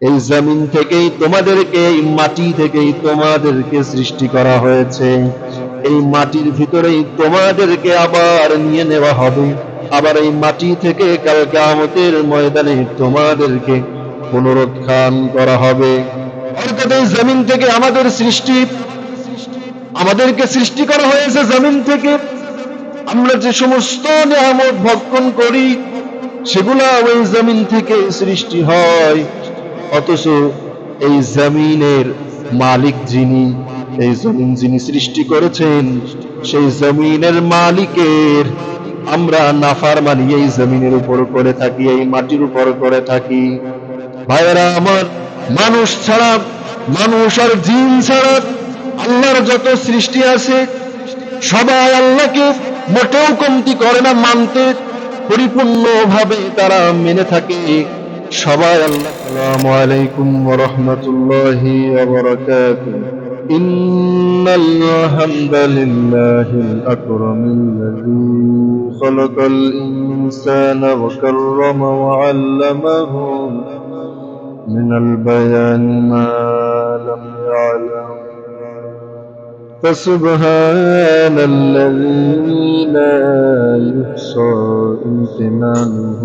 এই জমিন থেকেই তোমাদেরকে, এই মাটি থেকেই তোমাদেরকে সৃষ্টি করা হয়েছে। এই মাটির ভিতরেই তোমাদেরকে আবার নিয়ে নেওয়া হবে। আবার এই মাটি থেকে কাল কামতের ময়দানে তোমাদেরকে পুনরুত্থান করা হবে। অর্থাৎ এই জমিন থেকে আমাদের সৃষ্টি, আমাদেরকে সৃষ্টি করা হয়েছে জমিন থেকে। আমরা যে সমস্ত নিয়ামত ভক্ষণ করি, সেগুলা ওই জমিন থেকে সৃষ্টি হয়। অথচ এই জমিনের মালিক যিনি, এই জমিন যিনি সৃষ্টি করেছেন, সেই জমিনের মালিকের আমরা নাফার মানি এই জমিনের উপর করে থাকি, এই মাটির উপর করে থাকি। ভাইয়েরা আমার, মানুষ ছাড়া, মানুষ আর জিন ছাড়া আল্লাহর যত সৃষ্টি আছে, সবাই আল্লাহকে মোটেও কমতি করে না, মানতে পরিপূর্ণভাবে তারা মেনে থাকে। সবাই আল্লাহ আসসালামু আলাইকুম ওয়া রাহমাতুল্লাহি ওয়া বারাকাতুহু إن الحمد لله الأكرم الذي خلق الإنسان وكرم وعلمه من البيان ما لم يعلم فسبحان الذي لا يحصى امتنانه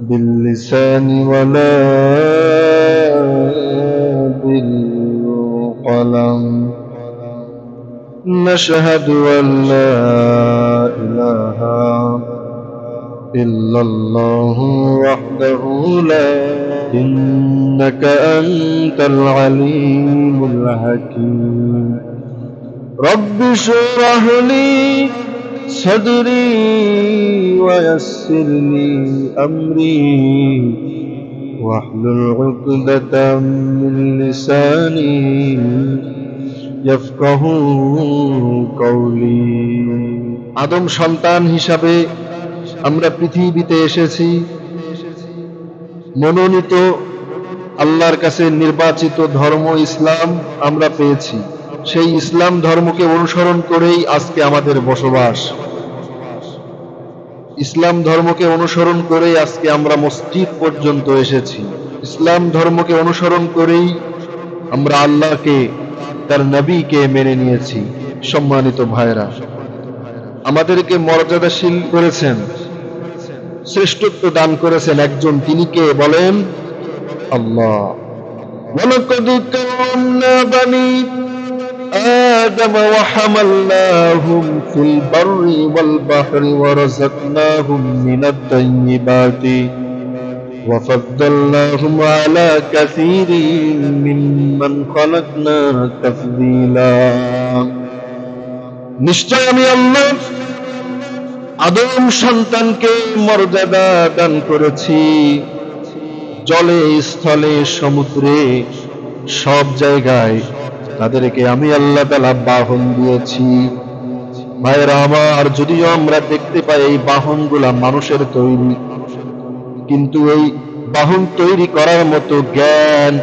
باللسان ولا بالقلم. نشهد أن لا إله إلا الله وحده لا. إنك أنت العليم الحكيم. رب اشرح لي صدري ويسر لي أمري واحلل عقدة من لساني يفقه قولي আদম সন্তান হিসাবে আমরা পৃথিবীতে এসেছি মনোনীত আল্লাহর কাছে নির্বাচিত ধর্ম ইসলাম আমরা পেয়েছি সেই ইসলাম ধর্মকে অনুসরণ করেই আজকে আমাদের বসবাস ইসলাম ধর্মকে অনুসরণ করেই আজকে আমরা মসজিদ পর্যন্ত এসেছি ইসলাম ধর্মকে অনুসরণ করেই আমরা আল্লাহকে তার নবীকে মেনে নিয়েছি সম্মানিত ভাইরা আমাদেরকে মর্যাদাশীল করেছেন শ্রেষ্ঠত্ব দান করেছেন একজন তিনি কে বলেন আল্লাহ ولقد كرمنا بني آدم وحملناهم في البر والبحر ورزقناهم من الطيبات وفضلناهم على كثير ممن خلقنا تفضيلا নিশ্চয় আমি আল্লাহ আদম সন্তানকে মর্যাদা দান করেছি জলে স্থলে সমুদ্রে সব জায়গায় তাদেরকে আমি আল্লাহ তালা বাহন দিয়েছি। ভাইয়েরা আমার, যদিও আমরা দেখতে পাই এই বাহনগুলা মানুষের তৈরি, কিন্তু এই বাহন তৈরি করার মতো জ্ঞান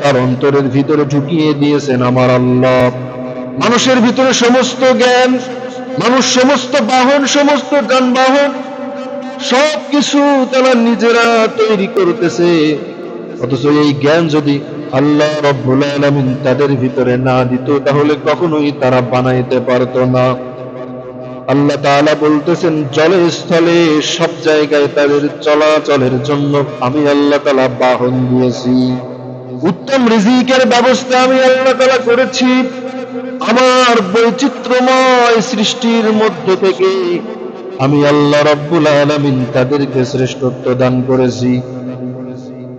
তার অন্তরের ভিতরে ঢুকিয়ে দিয়েছেন আমার আল্লাহ। মানুষের ভিতরে সমস্ত জ্ঞান, মানুষ সমস্ত বাহন, সমস্ত যানবাহন সব কিছু তারা নিজেরা তৈরি করতেছে। অথচ এই জ্ঞান যদি আল্লাহ রব্বুল আলামিন তাদের ভিতরে না দিত, তাহলে কখনোই তারা বানাইতে পারতো না। আল্লাহ তাআলা বলতেছেন জলে স্থলে সব জায়গায় তাদের চলাচলের জন্য আমি আল্লাহ তাআলা বাহন দিয়েছি। উত্তম রিজিকের ব্যবস্থা আমি আল্লাহ তাআলা করেছি। আমার বৈচিত্র্যময় সৃষ্টির মধ্য থেকে আমি আল্লাহ রব্বুল আলামিন তাদেরকে শ্রেষ্ঠত্ব দান করেছি।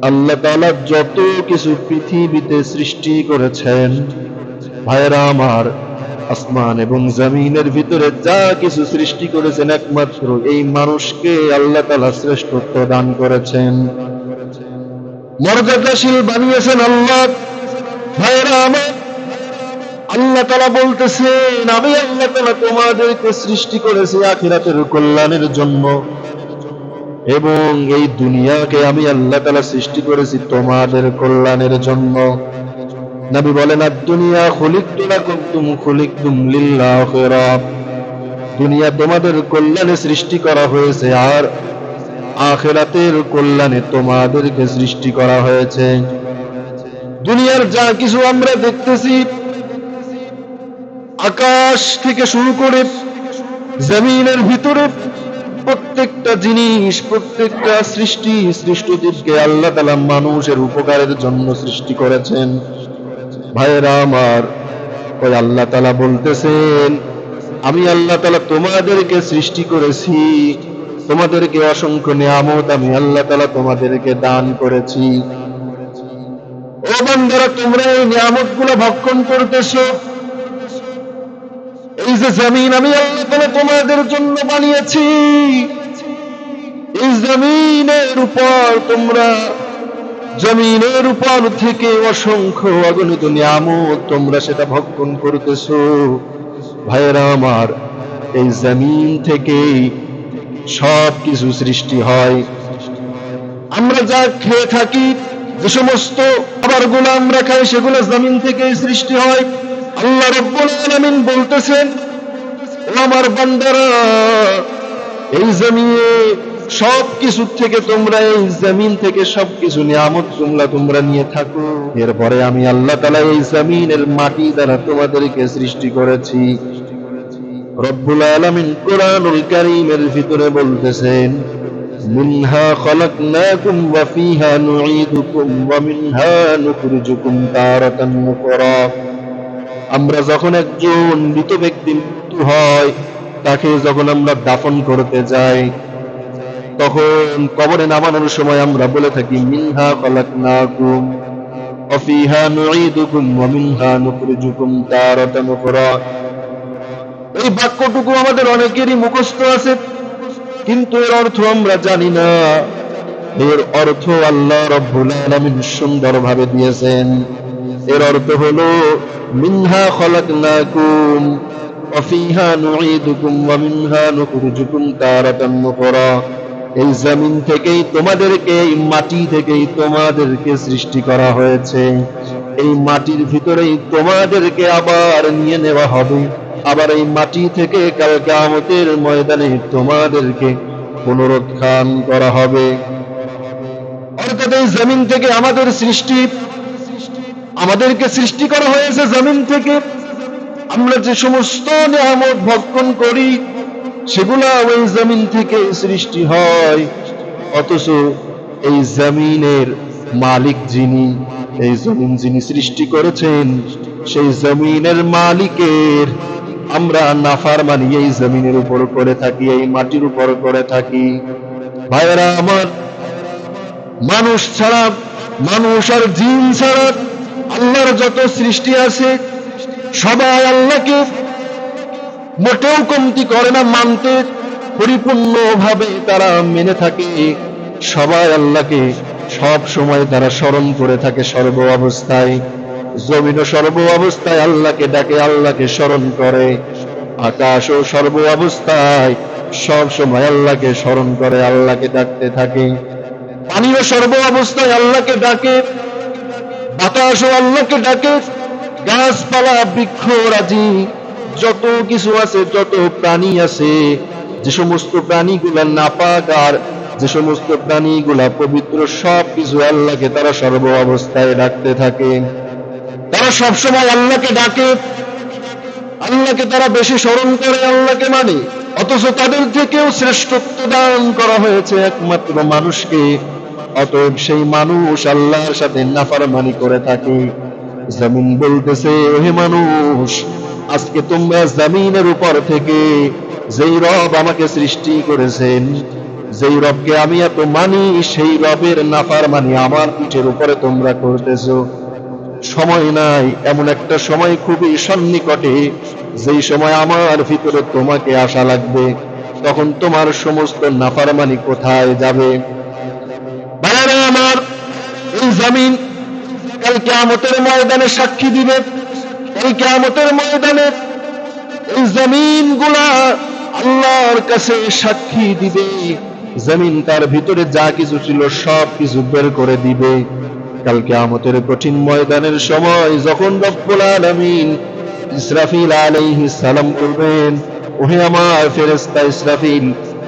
আল্লাহ তাআলা যত কিছু পৃথিবীতে সৃষ্টি করেছেন ভাইরা আমার, আসমান এবং জমিনের ভিতরে যা কিছু সৃষ্টি করেছেন একমাত্র এই মানুষকে আল্লাহ তাআলা শ্রেষ্ঠত্ব দান করেছেন। মর্যাদাশীল বানিয়েছেন আল্লাহ। ভাইরা আমার, আল্লাহ তালা বলতেছেন, আমি আল্লাহ তালা তোমাদেরকে সৃষ্টি করেছি আখিরাতের কল্যাণের জন্য। এবং এই দুনিয়াকে আমি আল্লাহ তালা সৃষ্টি করেছি তোমাদের কল্যাণের জন্য। নবী বলেন আর দুনিয়া খুলিক তুলা কুন্তুম খুলিক তুম দুনিয়া তোমাদের কল্যাণে সৃষ্টি করা হয়েছে আর আখেরাতের কল্যাণে তোমাদেরকে সৃষ্টি করা হয়েছে। দুনিয়ার যা কিছু আমরা দেখতেছি, আকাশ থেকে শুরু করে জমিনের ভিতরে প্রত্যেকটা জিনিস, প্রত্যেকটা সৃষ্টি সৃষ্টদেরকে আল্লাহ তালা মানুষের উপকারের জন্য সৃষ্টি করেছেন। ভাইয়েরা আমার, ওই আল্লাহ তালা বলতেছেন, আমি আল্লাহ তালা তোমাদেরকে সৃষ্টি করেছি, তোমাদেরকে অসংখ্য নিয়ামত আমি আল্লাহ তালা তোমাদেরকে দান করেছি। ও বান্দারা, তোমরা এই নিয়ামতগুলো ভক্ষণ করতেছো এই যে জমিন আমি আল্লাহ তোমাদের জন্য বানিয়েছি, এই জমিনের উপর তোমরা জমিনের উপর থেকে অসংখ্য অগণিত নিয়ামত তোমরা সেটা ভক্ষণ করতেছো। ভাইয়েরা আমার, এই জমিন থেকেই সব কিছু সৃষ্টি হয়। আমরা যা খেয়ে থাকি, যে সমস্ত খাবারগুলো আমরা খাই, সেগুলো জমিন থেকেই সৃষ্টি হয়। আল্লাহ রব্বুল আলামিন বলতেছেন, আমার বান্দারা, এই জমিনে সব কিছু থেকে তোমরা এই জমিন থেকে সব কিছু নিয়ামত তোমরা তোমরা নিয়ে থাকো। এরপরে আমি আল্লাহ তালা এই জমিনের মাটি দ্বারা তোমাদেরকে সৃষ্টি করেছি। রব্বুল আলামিন কোরআনুল কারীমের ভিতরে বলতেছেন ওয়া ফিহা নুঈদুকুম ওয়া মিনহা নুখরিজুকুম তারাতান উখরা আমরা যখন একজন মৃত ব্যক্তি মৃত্যু হয়, তাকে যখন আমরা দাফন করতে যাই, তখন কবরে নামানোর সময় আমরা বলে থাকি, মিনহা খলাকনাকুম ওয়া ফিহা নুঈদুকুম ওয়া মিনহা নুখরিজুকুম তারাতান উখরা। এই বাক্যটুকু আমাদের অনেকেরই মুখস্থ আছে, কিন্তু এর অর্থ আমরা জানি না। এর অর্থ আল্লাহ রব্বুল আলামিন সুন্দরভাবে দিয়েছেন। এর অর্থ হলো, মিনহা খলাকনাকুম ওয়া ফিহা নুঈদুকুম ওয়া মিনহা নুখরিজুকুম তারাতান উখরা এই জমিন থেকেই তোমাদেরকে, এই মাটি থেকেই তোমাদেরকে সৃষ্টি করা হয়েছে। এই মাটির ভিতরেই তোমাদেরকে আবার নিয়ে নেওয়া হবে। আবার এই মাটি থেকে কাল কিয়ামতের ময়দানে তোমাদেরকে পুনরুত্থান করা হবে। অর্থাৎ এই জমিন থেকে আমাদের সৃষ্টি আমাদেরকে সৃষ্টি করা হয়েছে জমিন থেকে। আমরা যে সমস্ত নিয়ামত ভক্ষণ করি, সেগুলা ওই জমিন থেকে সৃষ্টি হয়। অথচ এই জমিনের মালিক যিনি, এই জমিন যিনি সৃষ্টি করেছেন, সেই জমিনের মালিকের আমরা নাফার মানি এই জমিনের উপর করে থাকি, এই মাটির উপর করে থাকি। ভাইয়েরা আমার, মানুষ ছাড়া, মানুষ আর জিন ছাড়া আল্লাহর যত সৃষ্টি আছে, সবাই আল্লাহকে মোটেও কমতি করে না, মানতে পরিপূর্ণভাবে তারা মেনে থাকে। সবাই আল্লাহকে সব সময় তারা স্মরণ করে থাকে সর্ব অবস্থায়। জমিন সর্ব অবস্থায় আল্লাহকে ডাকে, আল্লাহকে স্মরণ করে। আকাশ ও সর্ব অবস্থায় সব সময় আল্লাহকে স্মরণ করে, আল্লাহকে ডাকতে থাকে। পানিও সর্ব অবস্থায় আল্লাহকে ডাকে। বাতাসও আল্লাহকে ডাকে। গাছপালা বৃক্ষ রাজি, যত কিছু আছে, যত প্রাণী আছে, যে সমস্ত প্রাণীগুলা নাপাক আর যে সমস্ত প্রাণীগুলা পবিত্র সব কিছু আল্লাহকে তারা সর্ব অবস্থায় ডাকতে থাকে। তারা সবসময় আল্লাহকে ডাকে। আল্লাহকে তারা বেশি স্মরণ করে, আল্লাহকে মানে। অথচ তাদের থেকেও শ্রেষ্ঠত্ব দান করা হয়েছে একমাত্র মানুষকে। অতএব সেই মানুষ আল্লাহর সাথে নাফারমানি করে থাকে। জমিন বলতেছে, ওহে মানুষ, আজকে তোমরা জমিনের উপর থেকে যেই রব আমাকে সৃষ্টি করেছেন, যেই রবকে আমি এত মানি, সেই রবের নাফার মানি আমার পিঠের উপরে তোমরা করতেছো। সময় নাই, এমন একটা সময় খুবই সন্নিকটে, যেই সময় আমার ভিতরে তোমাকে আসা লাগবে। তখন তোমার সমস্ত নাফারমানি কোথায় যাবে? আমার এই জমিন কাল কেয়ামতের ময়দানে সাক্ষী দিবে। এই কেয়ামতের ময়দানে এই জমিনগুলা আল্লাহর কাছে সাক্ষী দিবে। জমিন তার ভিতরে যা কিছু ছিল সব কিছু বের করে দিবে। কাল কেয়ামতের কঠিন ময়দানের সময় যখন রব্বুল আলামিন ইসরাফিল আলাইহিস সালাম করবেন ওহে আমার ফেরেস্তা ইসরাফিল,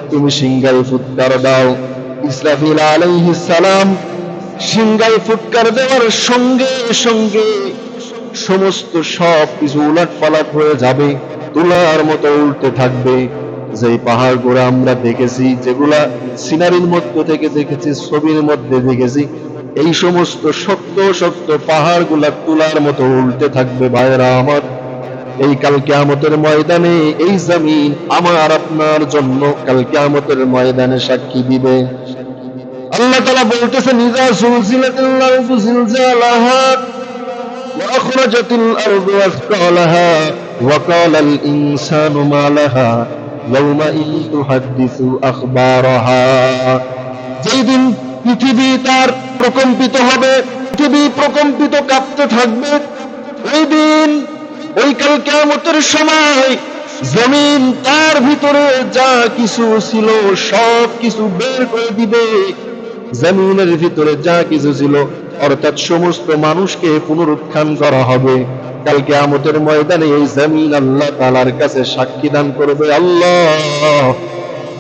তুমি সিংহাই ফুৎকার দাও। ইসরাফিল আলাইহিস সালাম সিংগাই ফুৎকার দেওয়ার সঙ্গে সঙ্গে সমস্ত সব কিছু উলট পালট হয়ে যাবে, তুলার মতো উল্টে থাকবে। যে পাহাড়গুলো আমরা দেখেছি, যেগুলা সিনারির মধ্যে থেকে দেখেছি, ছবির মধ্যে দেখেছি, এই সমস্ত শক্ত শক্ত পাহাড়গুলা তুলার মতো উল্টে থাকবে। ভাইরা আমার এই কাল কিয়ামতের ময়দানে এই জমিন আমার আপনার জন্য কাল কিয়ামতের ময়দানে সাক্ষী দিবে আল্লাহ তাআলা বলতেছেন ইজা সুলসিলাতিল আরদু জিলজালাহা وأخرجت الأرض أثقالها وقال الإنسان ما لها يومئذ تحدث أخبارها যেই দিন পৃথিবী তার প্রকম্পিত হবে পৃথিবী প্রকম্পিত কাঁপতে থাকবে ওই দিন ওই কাল কেমতের সময় জমিন তার ভিতরে যা কিছু ছিল, সব কিছু বের করে দিবে। জমিনের ভিতরে যা কিছু ছিল, অর্থাৎ সমস্ত মানুষকে পুনরুত্থান করা হবে। কালকে আমতের ময়দানে এই জমিন আল্লাহ তালার কাছে সাক্ষী দান করবে, আল্লাহ।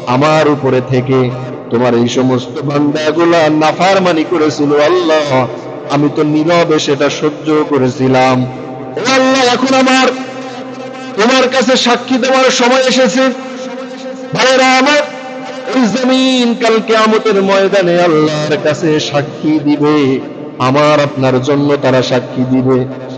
আমার উপরে থেকে তোমার এই সমস্ত বান্দাগুলা নাফারমানি করেছিল, আল্লাহ। আমি তো নীরবে সেটা সহ্য করেছিলাম। এখন আমার, তোমার কাছে সাক্ষী দেওয়ার সময় এসেছে। ভাইরা আমার ওই জমিন কালকে আমতের ময়দানে আল্লাহর কাছে সাক্ষী দিবে। আমার আপনার জন্য তারা সাক্ষী দিবে।